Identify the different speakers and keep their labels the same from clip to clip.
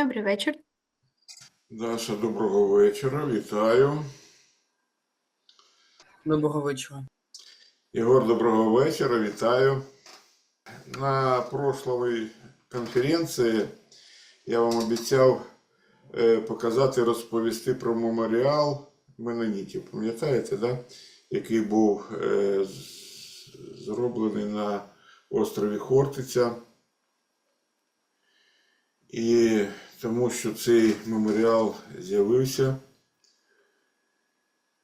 Speaker 1: Добрий вечір.
Speaker 2: Даша, доброго вечора, вітаю.
Speaker 3: Доброго вечора.
Speaker 2: Єгор, доброго вечора, вітаю. На прошлой конференції я вам обіцяв е, показати, розповісти про меморіал Менонітів. Пам'ятаєте, да? який був е, зроблений на острові Хортиця. І тому що цей меморіал з'явився,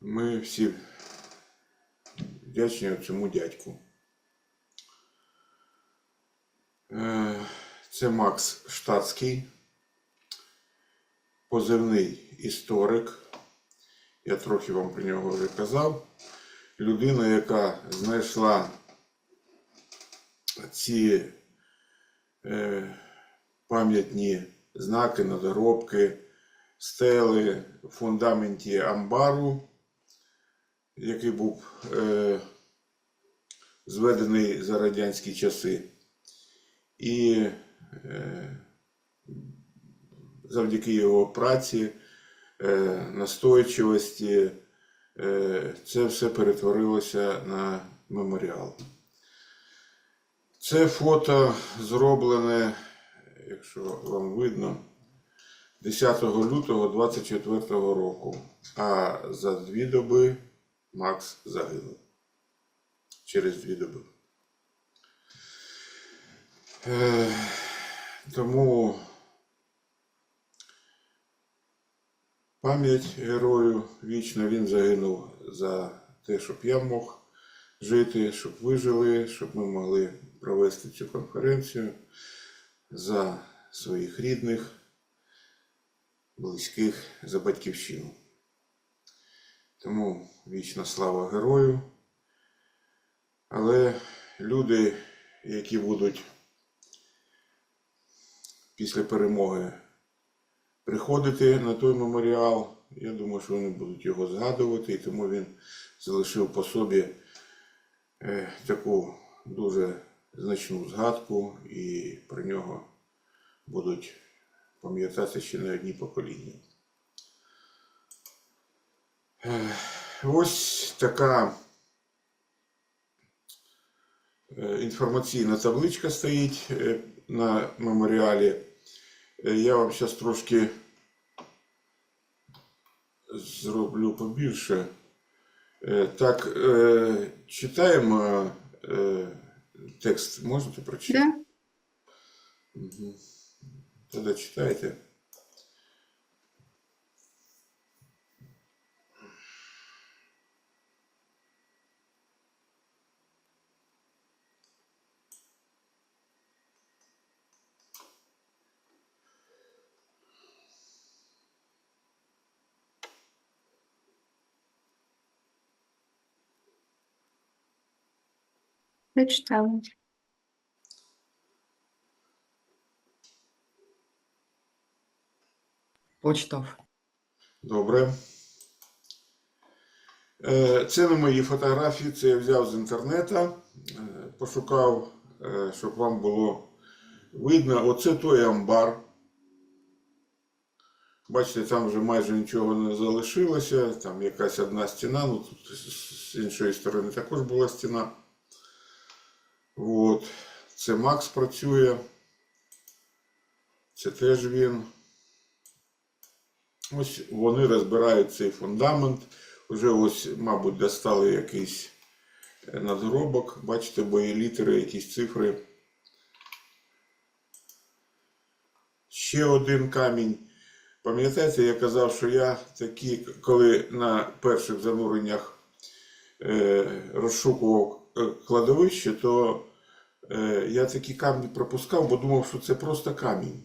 Speaker 2: ми всі вдячні цьому дядьку. Е, Це Макс Штатський, позивний історик. Я трохи вам про нього вже казав. Людина, яка знайшла ці е, пам'ятні знаки, надоробки, стели в фундаменті амбару, який був е, зведений за радянські часи. І е, завдяки його праці, е, настойчивості, е, це все перетворилося на меморіал. Це фото зроблене, якщо вам видно, 10 лютого 24 року. А за дві доби Макс загинув. Через дві доби. Е, тому пам'ять герою вічно він загинув за те, щоб я мог жити, щоб ви жили, щоб ми могли провести цю конференцію за своїх рідних, близьких, за батьківщину. Тому вічна слава герою. Але люди, які будуть після перемоги приходити на той меморіал, я думаю, що вони будуть його згадувати, і тому він залишив по собі е, таку дуже значну згадку, і про нього будуть пам'ятати ще не одні покоління. Е, Ось така е, інформаційна табличка стоїть е, на меморіалі. Я вам зараз трошки зроблю побільше. Так, читаємо текст. Можете прочитати?
Speaker 1: Да?
Speaker 2: Угу. Тогда читайте.
Speaker 1: Зачитала.
Speaker 3: Почитав.
Speaker 2: Добре. Е, Це не мої фотографії, це я взяв з інтернету, е, пошукав, е, щоб вам було видно. Оце той амбар. Бачите, там вже майже нічого не залишилося, там якась одна стіна, ну тут з іншої сторони також була стіна. От. Це Макс працює. Це теж він. Ось вони розбирають цей фундамент. Вже ось, мабуть, достали якийсь е, надгробок. Бачите, бо є літери, якісь цифри. Ще один камінь. Пам'ятаєте, я казав, що я такі, коли на перших зануреннях е, розшукував е, кладовище, то я такі камні пропускав, бо думав, що це просто камінь.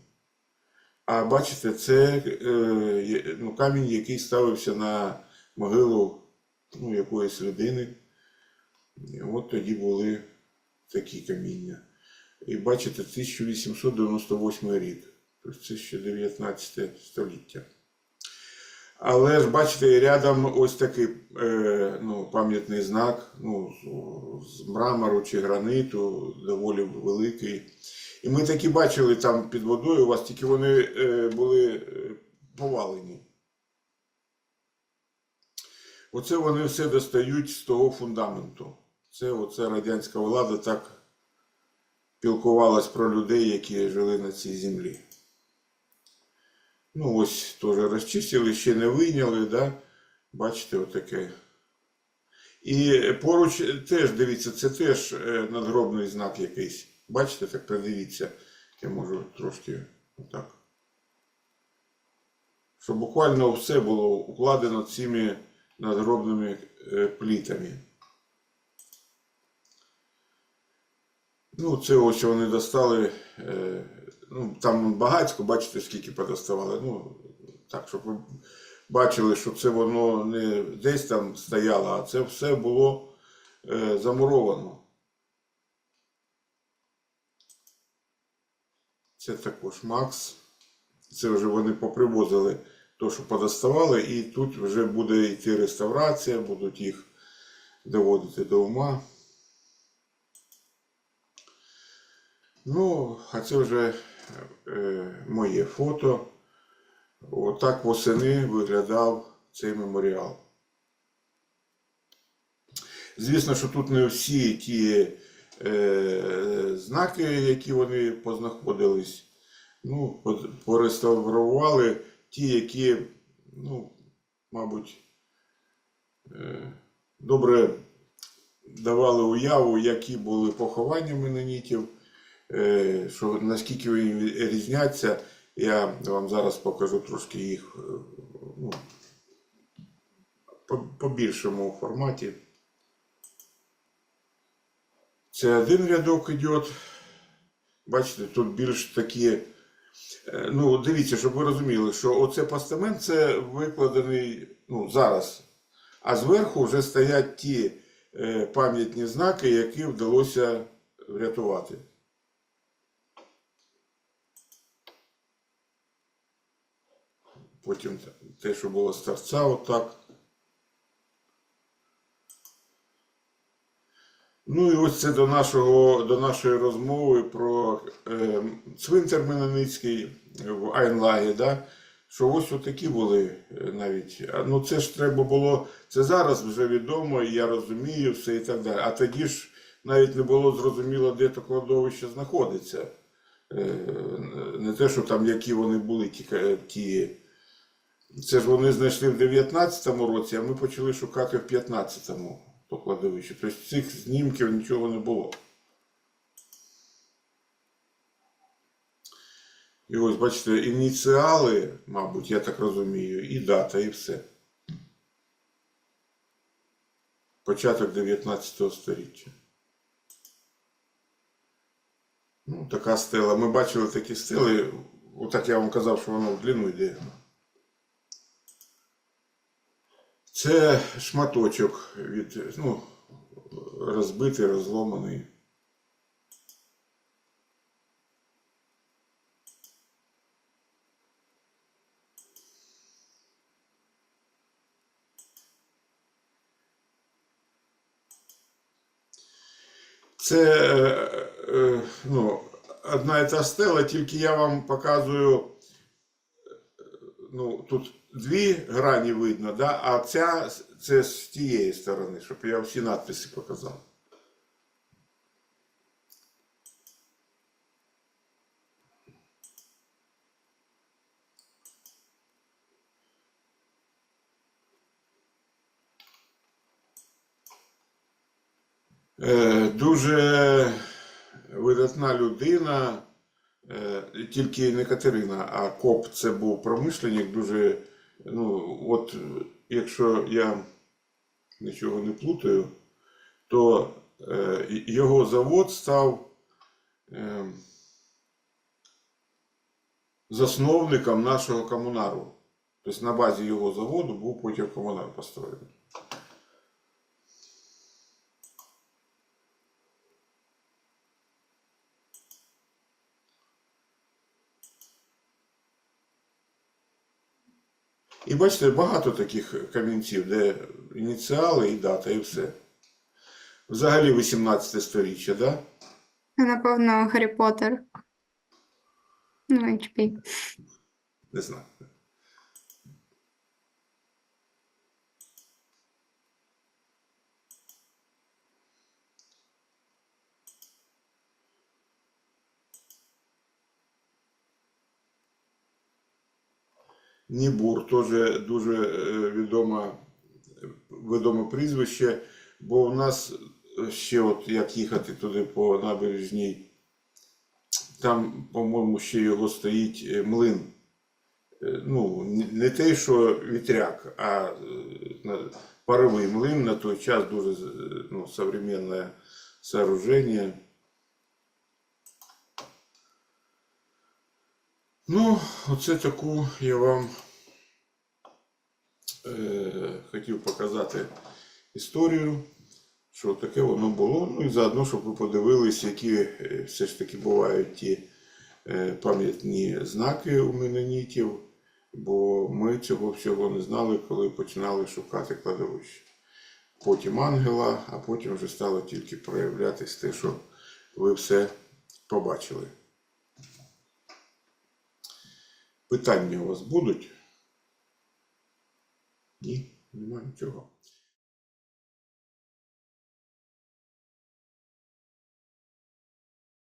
Speaker 2: А бачите, це е, ну, камінь, який ставився на могилу ну, якоїсь людини. От тоді були такі каміння. І бачите, 1898 рік, тобто це ще 19 століття. Але ж бачите, рядом ось такий е, ну, пам'ятний знак ну, з- мрамору чи граниту, доволі великий. І ми такі бачили там під водою у вас, тільки вони е, були е, повалені. Оце вони все достають з того фундаменту. Це оце радянська влада так пілкувалась про людей, які жили на цій землі. Ну, ось теж розчистили, ще не вийняли, да? бачите, отаке. І поруч теж, дивіться, це теж е, надгробний знак якийсь. Бачите, так придивіться. Я можу трошки отак. Щоб буквально все було укладено цими надгробними е, плітами. Ну, це ось вони достали. Ну, там багатько, бачите, скільки подоставали. Ну, так, щоб ви бачили, що це воно не десь там стояло, а це все було е, замуровано. Це також Макс. Це вже вони попривозили то, що подоставали, і тут вже буде йти реставрація, будуть їх доводити до ума. Ну, а це вже моє фото. Отак восени виглядав цей меморіал. Звісно, що тут не всі ті е, знаки, які вони познаходились, ну, пореставрували ті, які, ну, мабуть, е, добре давали уяву, які були поховання менонітів, е, що наскільки вони різняться. Я вам зараз покажу трошки їх е, ну, по, більшому форматі. Це один рядок йде. Бачите, тут більш такі. е, Ну, дивіться, щоб ви розуміли, що оце постамент це викладений ну, зараз. А зверху вже стоять ті е, пам'ятні знаки, які вдалося врятувати. Потім те, що було з торця, отак. Ну і ось це до, нашого, до нашої розмови про е, цвинтар Меноницький в Айнлагі, да? що ось отакі були е, навіть. Ну це ж треба було, це зараз вже відомо, і я розумію все і так далі. А тоді ж навіть не було зрозуміло, де то кладовище знаходиться. Е, не те, що там які вони були, ті, ті це ж вони знайшли в 19-му році, а ми почали шукати в 15-му то кладовище. Тобто цих знімків нічого не було. І ось, бачите, ініціали, мабуть, я так розумію, і дата, і все. Початок 19 століття. Ну, така стела. Ми бачили такі стели. Отак я вам казав, що воно в длину йде. Це шматочок від, ну, розбитий, розломаний. Це е, е, ну, одна і та стела, тільки я вам показую ну, тут дві грані видно, да? а ця це з тієї сторони, щоб я всі надписи показав. Е, дуже видатна людина, тільки не Катерина, а Коп це був промишленник дуже. Ну, от е, якщо я нічого не плутаю, то е, його завод став е, засновником нашого комунару. Тобто на базі його заводу був потім комунар построєний. І бачите, багато таких камінців, де ініціали і дата, і все. Взагалі 18 сторіччя, да?
Speaker 1: Напевно, Гаррі Поттер. Ну, HP.
Speaker 2: Не знаю. Нібур теж дуже е, відоме, відоме прізвище, бо у нас ще от як їхати туди по набережній, там, по-моєму, ще його стоїть е, млин. Е, Ну, не- те, що вітряк, а паровий млин на той час дуже ну, современне сооруження. Ну, оце таку я вам е, хотів показати історію, що таке воно було. Ну і заодно, щоб ви подивились, які е, все ж таки бувають ті е, пам'ятні знаки у менонітів, бо ми цього всього не знали, коли починали шукати кладовище. Потім ангела, а потім вже стало тільки проявлятись те, що ви все побачили. Питання у вас будуть? Ні, немає нічого.